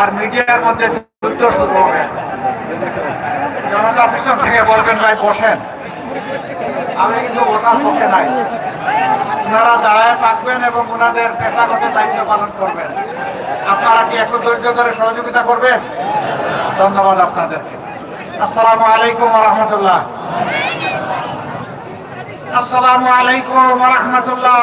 আর মিডিয়ার মধ্যে যুদ্ধ শুরু হবে। জনতা পিছন থেকে বলবেন, ভাই, বসেন। আমি কিন্তু পক্ষে নাই। ওনারা দাঁড়ায় থাকবেন এবং ওনাদের পেশাগত দায়িত্ব পালন করবেন। আপনারা কি একটু ধৈর্য ধরে সহযোগিতা করবেন? ধন্যবাদ আপনাদেরকে। আসসালামু আলাইকুম রহমতুল্লাহ আসসালামু আলাইকুম রহমতুল্লাহ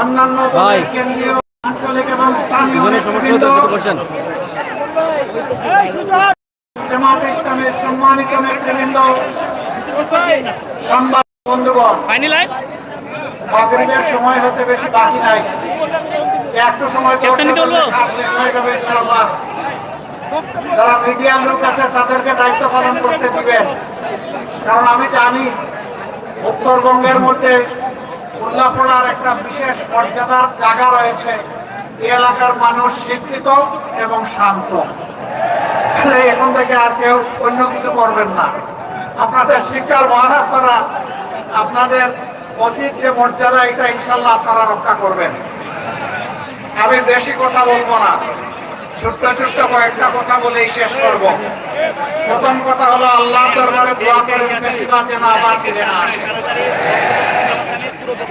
অন্যান্য। কেন্দ্রীয় আঞ্চলিক এবং স্থানীয় পিছনে সমস্যা হতে নেতৃবৃন্দ, একটু করছেন জামাত ইসলামের সম্মানিত নেতৃবৃন্দ সংবাদ বন্ধুগণ। মাগরিবের সময় হতে বেশি বাকি নাই। একটু সময় শেষ হয়ে যাবে ইনশাআল্লাহ। যারা মিডিয়ার লোক আছে তাদেরকে দায়িত্ব পালন করতে দিবেন। কারণ আমি জানি উত্তরবঙ্গের মধ্যে উল্লাপড়ার একটা বিশেষ মর্যাদার জায়গা রয়েছে। এলাকার মানুষ শিক্ষিত এবং শান্ত। এখন থেকে আর কেউ অন্য কিছু করবেন না। আপনাদের শিক্ষার মহারাজ করা, আপনাদের অতীত যে মর্যাদা, এটা ইনশাল্লাহ আপনারা রক্ষা করবেন। আমি বেশি কথা বলব না। ছোট্ট ছোট্ট কয়েকটা কথা বলেই শেষ করব। প্রথম কথা হলো আল্লাহ দরবারে দোয়া করেন ফেসিবাদ যেন আবার ফিরে না আসে।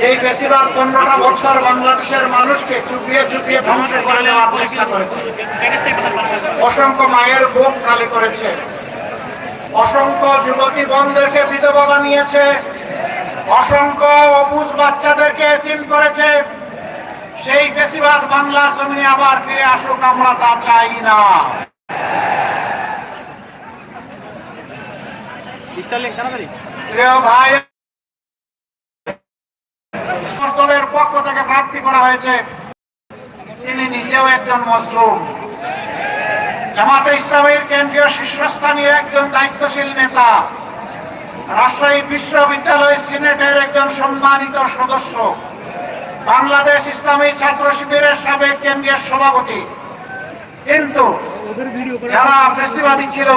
এই ফেসিবাদ পনেরোটা বছর বাংলাদেশের মানুষকে চুপিয়ে চুপিয়ে ধ্বংস করে নেওয়ার চেষ্টা করেছে। অসংখ্য মায়ের বুক খালি করেছে। অসংখ্য যুবতী বোনদেরকে বিধবা বানিয়েছে। অসংখ্য অবুজ বাচ্চাদেরকে এতিম করেছে। সেই ফেসিবাদ বাংলার জমিনে আবার ফিরে আসুক আমরা তা চাই না। প্রিয় ভাই দলের পক্ষ থেকে প্রার্থী করা হয়েছে। তিনি নিজেও একজন মজলুম। জামাতে ইসলামের কেন্দ্রীয় শীর্ষস্থানীয় একজন দায়িত্বশীল নেতা। রাজশাহী বিশ্ববিদ্যালয় সিনেটের একজন সম্মানিত সদস্য। বাংলাদেশ ইসলামী ছাত্র শিবিরের সাবেক কেন্দ্রীয় সভাপতি। কিন্তু যারা ফেসিবাদী ছিল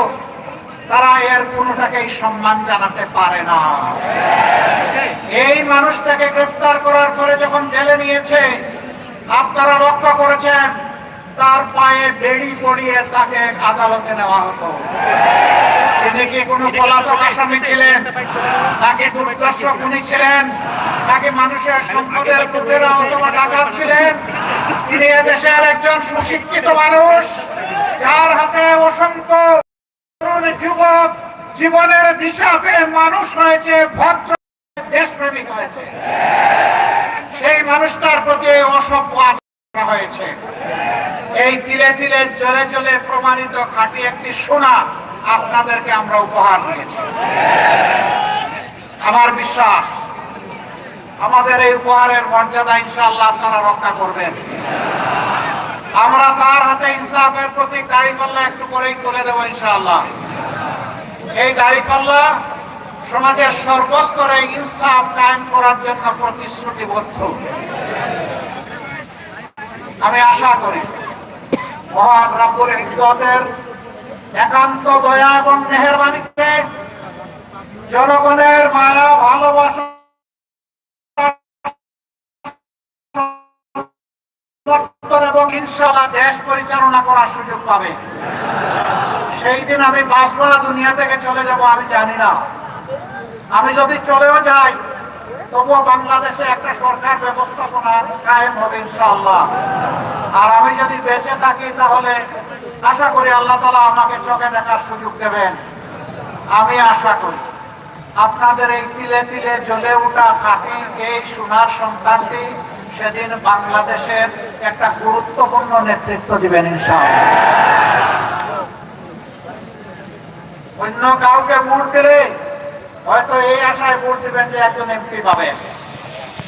তারা এর কোনোটাকেই সম্মান জানাতে পারে না। এই মানুষটাকে গ্রেফতার করার পরে যখন জেলে নিয়েছে, আপনারা লক্ষ্য করেছেন, তার পায়ে বেড়ি পড়িয়ে তাকে আদালতে নেওয়া হতো। তিনি কি কোনো পলাতক আসামি ছিলেন? তাকে দুর্দর্শ খুনি ছিলেন? তাকে মানুষের সম্পদের লুটেরা অথবা ডাকাত ছিলেন? তিনি এদেশের একজন সুশিক্ষিত মানুষ, যার হাতে অসংখ্য তরুণ যুবক জীবনের দিশা মানুষ হয়েছে, ভদ্র, দেশপ্রেমিক হয়েছে। সেই মানুষটার প্রতি অসভ্য আচরণ হয়েছে। এই তিলে তিলে জলে জলে প্রমাণিত খাঁটি একটি সোনা আপনাদেরকে আমরা উপহার দিয়েছি। আমার বিশ্বাস, আমাদের এই উপহারের মর্যাদা ইনশাআল্লাহ আপনারা রক্ষা করবেন। আমরা তার হাতে ইনসাফের প্রতি দায়ী পাল্লা একটু পরেই তুলে দেবো ইনশাআল্লাহ। এই দায়ী পাল্লা সমাজের সর্বস্তরে ইনসাফ কায়েম করার জন্য প্রতিশ্রুতিবদ্ধ। আমি আশা করি মহান রাব্বুল ইজ্জতের একান্ত দয়া এবং মেহেরবানিতে জনগণের মায়া, ভালোবাসা এবং ইনশাআল্লাহ দেশ পরিচালনা করার সুযোগ পাবে। সেই দিন আমি বাঁচবো না দুনিয়া থেকে চলে যাব, আমি জানি না। আমি যদি চলেও যাই, তবুও বাংলাদেশে একটা সরকার ব্যবস্থাপনা কায়েম হবে, ইনশাআল্লাহ। আর আমি যদি বেঁচে থাকি, তাহলে আশা করি আল্লাহ তালা আমাকে চোখে দেখার সুযোগ দেবেন। আমি আশা করি। আপনাদের এই তিলে তিলে জ্বলে ওঠা খাঁটি এই সোনার সন্তানটি সেদিন বাংলাদেশের একটা গুরুত্বপূর্ণ নেতৃত্ব দিবেন, ইনশাআল্লাহ। অন্য কাউকে ভোট দিলে হয়তো এই আশায় ভোট দিবেন যে একজন এমপি পাবেন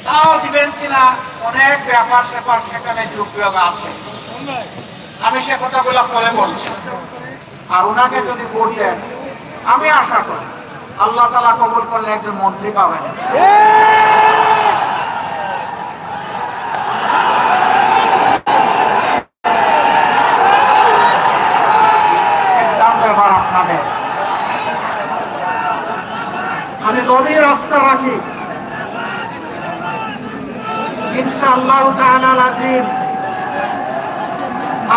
তাও দিবেন কিনা, অনেক ব্যাপার স্যাপার সেখানে যোগ আছে। আমি সে কথাগুলো পরে বলছি। আর ওনাকে যদি ভোট দেন, আমি আশা করি আল্লাহ তালা কবুল করলে একজন মন্ত্রী পাবেন সিদ্ধান্ত এবার আপনাদের আমি গভীর আস্থা রাখি ইনশাআল্লাহ আজিম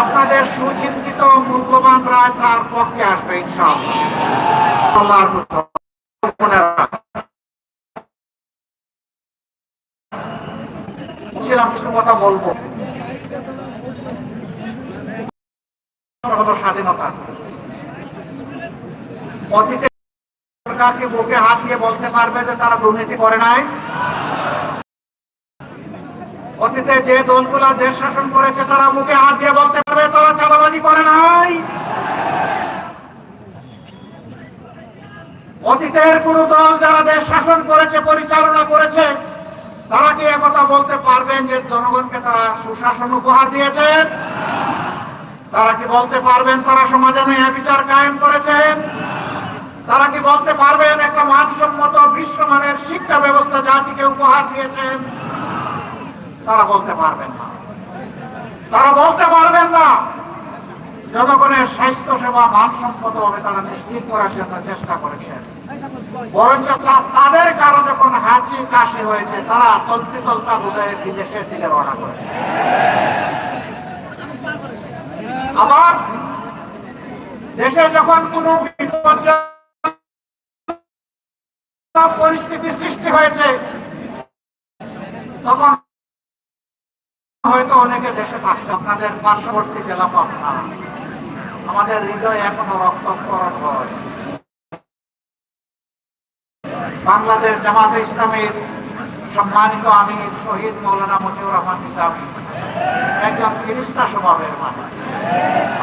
আপনাদের সুচিন্তিত, মূল্যবান রায় তার পক্ষে আসবে। ছিলাম কিছু কথা বলব। স্বাধীনতা। অতীতে সরকারকে বুকে হাত দিয়ে বলতে পারবে যে তারা দুর্নীতি করে নাই। অতীতে যে দলগুলা দেশ শাসন করেছে, তারা মুখে হাত দিয়ে বলতে পারবে, তারা চাঁদাবাজি করে নাই। অতীতের কোন দল যারা দেশ শাসন করেছে, পরিচালনা করেছে, তারা কি একথা বলতে পারবেন যে জনগণকে তারা সুশাসন উপহার দিয়েছেন তারা কি বলতে পারবেন তারা সমাজে ন্যায় বিচার কায়েম করেছেন তারা কি বলতে পারবেন একটা মানসম্মত, বিশ্বমানের শিক্ষা ব্যবস্থা জাতিকে উপহার দিয়েছেন তারা বলতে পারবেন না। তারা বলতে পারবেন না। জনগণের স্বাস্থ্য সেবা মানসম্মত ভাবে তারা নিশ্চিত করার জন্য চেষ্টা করেছেন বরঞ্চ তাদের কারও যখন হাঁচি কাশি হয়েছে, তারা তল্পা বুঝে বিদেশের দিকে রওনা করেছে। আবার দেশে যখন কোন পরিস্থিতি সৃষ্টি হয়েছে, তখন হয়তো অনেকে দেশে থাকতো, আপনাদের পার্শ্ববর্তী জেলা পাবনা। আমাদের হৃদয় এখনও রক্তক্ষরণ হয়। বাংলাদেশ জামাতে ইসলামের সম্মানিত আমি শহীদ মৌলানা মজিউর রহমান ইসলামী, একজন ফিরিস্তা স্বভাবের মানুষ।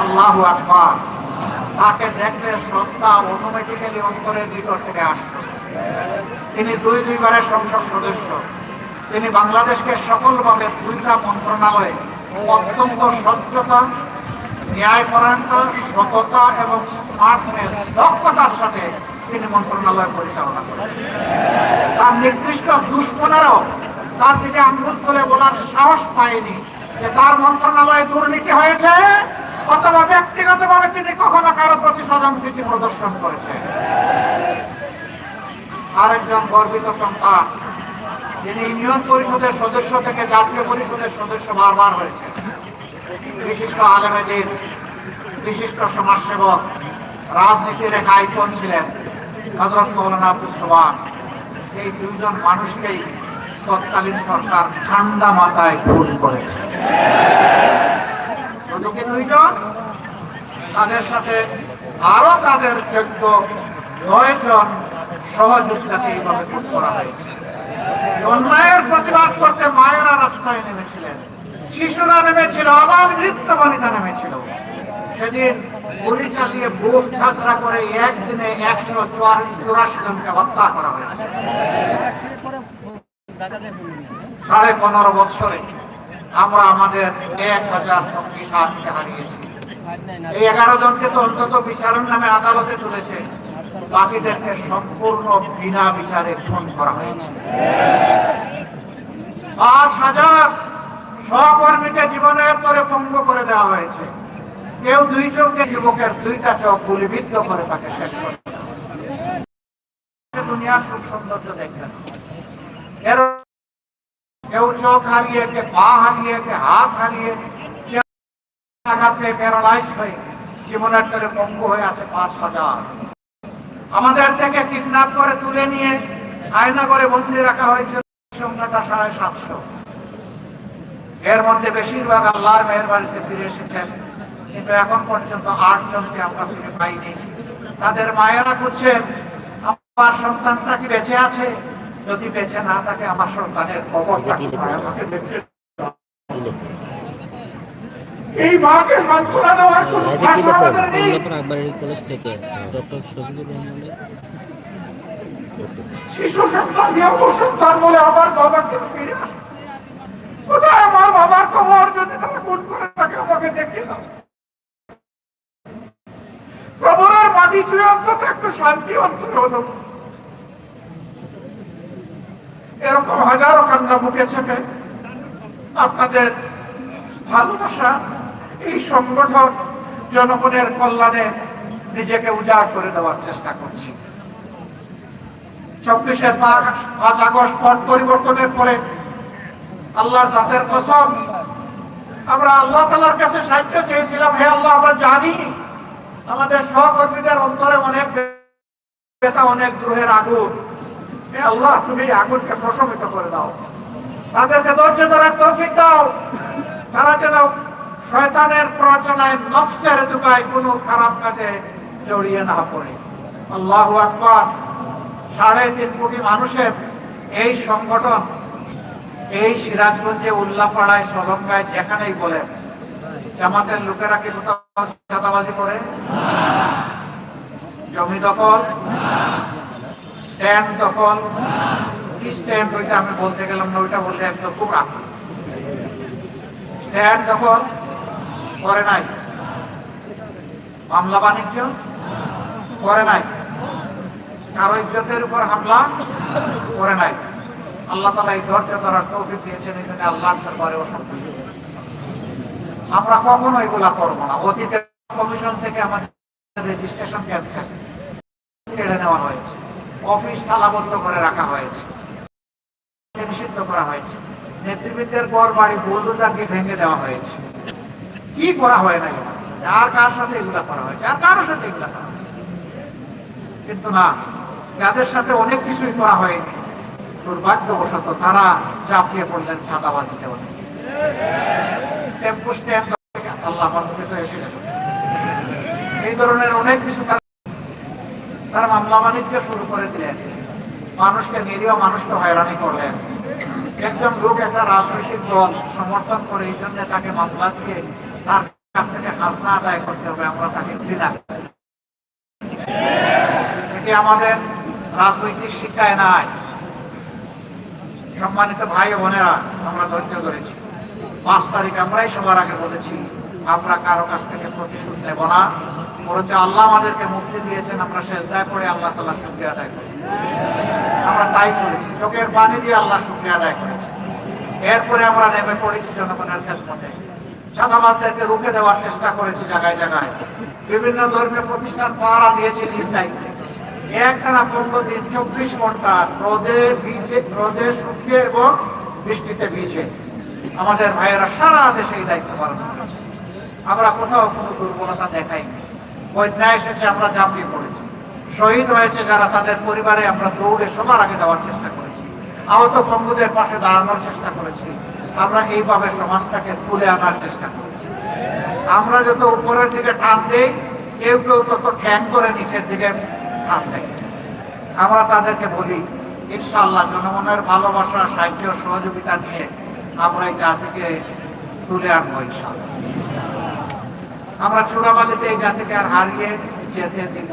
আল্লাহ আকবার। তাকে দেখলে শ্রদ্ধা অটোমেটিক্যালি অন্তরের ভিতর থেকে আসত। তিনি দুই দুইবারের সংসদ সদস্য। তিনি বাংলাদেশকে সফলভাবে দুইটা মন্ত্রণালয়ে, অত্যন্ত স্বচ্ছতা, ন্যায়পরায়ণতা, সততা এবং স্মার্টনেস দক্ষতার সাথে তিনি মন্ত্রণালয় পরিচালনা করেন তার নির্দিষ্ট দুষ্পনেরও তার দিকে আঙ্গুল করে বলার সাহস পায়নি যে তার মন্ত্রণালয়ে দুর্নীতি হয়েছে অথবা ব্যক্তিগতভাবে তিনি কখনো কারও প্রতি সদানুভূতি প্রদর্শন করেছে আরেকজন গর্বিত সন্তান যিনি ইউনিয়ন পরিষদের সদস্য থেকে জাতীয় পরিষদের সদস্য বারবার হয়েছে বিশিষ্ট আলেমেদিন বিশিষ্ট সমাজসেবক রাজনীতির এক আইকন ছিলেন হজরত মৌলানা সোবান এই দুইজন মানুষকেই তৎকালীন সরকার ঠান্ডা মাথায় খুন করেছে। শুধু কি দুইজন? তাদের সাথে আরও তাদের যোগ্য নয়জন সহযোগিতাকে এইভাবে খুন করা হয়েছে। অন্যায়ের প্রতিবাদ করতে মায়েরা রাস্তায় নেমেছিলেন। শিশুরা নেমেছিল আবার নৃত্য বনিতা নেমেছিল। সেদিন গুলি চালিয়ে বুক ঝাঁকড়া করে একদিনে একশো চুয়াল্লিশ চুরাশি জনকে হত্যা করা হয়েছে। সাড়ে পনেরো বছরে আমরা আমাদের এক হাজার সঙ্গী সাথীকে হারিয়েছি। এই এগারো জনকে তো অন্তত বিচারণ নামে আদালতে তুলেছে। বাকিদেরকে সম্পূর্ণ বিনা বিচারে খুন করা হয়েছে। পাঁচ হাজার সহকর্মীকে জীবনের পরে পঙ্গ করে দেওয়া হয়েছে। কেউ দুই চোখে যুবকের দুইটা চোখ গুলিবিদ্ধ করে তাকে শেষ করে। জীবনের তরে পঙ্গু হয়ে আছে পাঁচ হাজার। আমাদের থেকে কিডন্যাপ করে তুলে নিয়ে আয়না করে বন্দি রাখা হয়েছে। সংখ্যাটা সাড়ে সাতশো। এর মধ্যে বেশিরভাগ আল্লাহর মেহরবানিতে ফিরে এসেছেন। কিন্তু এখন পর্যন্ত আট জনকে আমরা ফিরে পাইনি। তাদের মায়েরা খুঁজছেন আমার সন্তানটা কি বেঁচে আছে? যদি বেঁচে না থাকে আমার সন্তানের আমাকে দেখতে দাও। এই মাকে সান্ত্বনা দেওয়ার কোনো ভাষা আমাদের নেই। কলেজ থেকে ডক্টর শহীদুর রহমানের শিশু সন্তান দিয়ে সন্তান বলে আমার বাবাকে ফিরে আসে। কোথায় আমার বাবার খবর? যদি তারা গুণ করে থাকে আমাকে দেখে দাও কবরের মাটি ছুঁয়ে অন্তত একটু শান্তি অন্তর হলো। এরকম হাজারো কান্না মুখে চেপে আপনাদের ভালোবাসা এই সংগঠন জনগণের কল্যাণে নিজেকে উজাড় করে দেওয়ার চেষ্টা করছি। চব্বিশের পাঁচ আগস্ট পট পরিবর্তনের পরে আল্লাহর জাতের কসম, আমরা আল্লাহ তালার কাছে সাহায্য চেয়েছিলাম, হে আল্লাহ, আমরা জানি আমাদের সহকর্মীদের অন্তরে অনেক বেতা অনেক গ্রহের আগুন। হে আল্লাহ, তুমি এই আগুনকে প্রশমিত করে দাও। তাদেরকে ধৈর্য ধরার তৌফিক দাও। তারা যেন শয়তানের প্ররোচনায়, নফসের দুগায় কোনো খারাপ কাজে জড়িয়ে না পড়ে। আল্লাহ আকবর। সাড়ে তিন কোটি মানুষের এই সংগঠন, এই সিরাজগঞ্জে উল্লাপাড়ায়, সলঙ্গায়, যেখানেই বলেন, জামাতের লোকেরা কি চাঁদাবাজি করে? জমি দখল? স্ট্যান্ড দখল? কি স্ট্যান্ড? ওইটা আমি বলতে গেলাম না, ওইটা বললে একদম খুব রাখ স্ট্যান্ড দখল? করে নাই? মামলা বাণিজ্য? করে নাই? কারও ইজ্জতের উপর হামলা? করে নাই। আল্লাহ তালা এই ধৈর্য ধরার তৌফিক দিয়েছেন এই জন্য আল্লাহর দরবারে অসন্তুষ্ট আমরা কখনো এগুলা করব না। অতীতে কমিশন থেকে আমাদের রেজিস্ট্রেশন ক্যান্সেল কেড়ে নেওয়া হয়েছে। অফিস তালাবদ্ধ করে রাখা হয়েছে। নিষিদ্ধ করা হয়েছে। নেতৃবৃন্দের ঘর বাড়ি বুলডোজারকে ভেঙে দেওয়া হয়েছে। কি করা হয় না? আর কার সাথে এগুলা করা হয়েছে আর কারোর সাথে এগুলা করা হয়েছে কিন্তু না, যাদের সাথে অনেক কিছুই করা হয়নি দুর্ভাগ্যবশত তারা চাপিয়ে পড়লেন ছাদাবাজিতে অনেক টেম্পো। এই ধরনের অনেক কিছু তারা মামলা বাণিজ্য শুরু করে দিলেন মানুষকে নিরীহ মানুষকে হয়রানি করলেন একজন লোক একটা রাজনৈতিক দল সমর্থন করে, এই জন্য তাকে মামলা তার কাছ থেকে খাজনা আদায় করতে হবে, আমরা তাকে ঘৃণা এটি আমাদের রাজনৈতিক শিক্ষায় নাই। সম্মানিত ভাই বোনেরা, আমরা ধৈর্য ধরেছি। পাঁচ তারিখ আমরাই সবার আগে বলেছি, আমরা কারও কাছ থেকে প্রতিশোধ নেব না। বরঞ্চ আল্লাহ আমাদেরকে মুক্তি দিয়েছেন, আমরা শেষদায় করে আল্লাহ তালা শুক্রিয়া আদায় করি। আমরা তাই করেছি, চোখের পানি দিয়ে আল্লাহ শুক্রিয়া আদায় করেছি। এরপরে আমরা নেমে পড়েছি জনগণের ক্ষেত্রে সাদাবাদদেরকে রুখে দেওয়ার চেষ্টা করেছি জায়গায় জায়গায়। বিভিন্ন ধর্মীয় প্রতিষ্ঠান পাহারা দিয়েছি নিজ দায়িত্বে। একটানা পনেরো দিন চব্বিশ ঘণ্টা রোদে ভিজে, রোদে শুকিয়ে এবং বৃষ্টিতে ভিজে। আমাদের ভাইয়েরা সারা দেশে এই দায়িত্ব পালন করেছে। আমরা কোথাও কোনো দুর্বলতা দেখাইনি। বন্যা এসেছে, আমরা ঝাঁপিয়ে পড়েছি। শহীদ হয়েছে যারা, তাদের পরিবারে আমরা দৌড়ে সবার আগে দেওয়ার চেষ্টা করেছি। আহত বন্ধুদের পাশে দাঁড়ানোর চেষ্টা করেছি। আমরা এইভাবে সমাজটাকে তুলে আনার চেষ্টা করেছি। আমরা যত উপরের দিকে টান দেই, কেউ কেউ তত ঠ্যাং করে নিচের দিকে টান দেয়। আমরা তাদেরকে বলি, ইনশাআল্লাহ জনগণের ভালোবাসা, সাহায্য, সহযোগিতা নিয়ে আমরা এই জাতিকে তুলে আনব ইনশাল্লাহ আমরা চূড়াবালিতে এই জাতিকে আর হারিয়ে যেতে দিব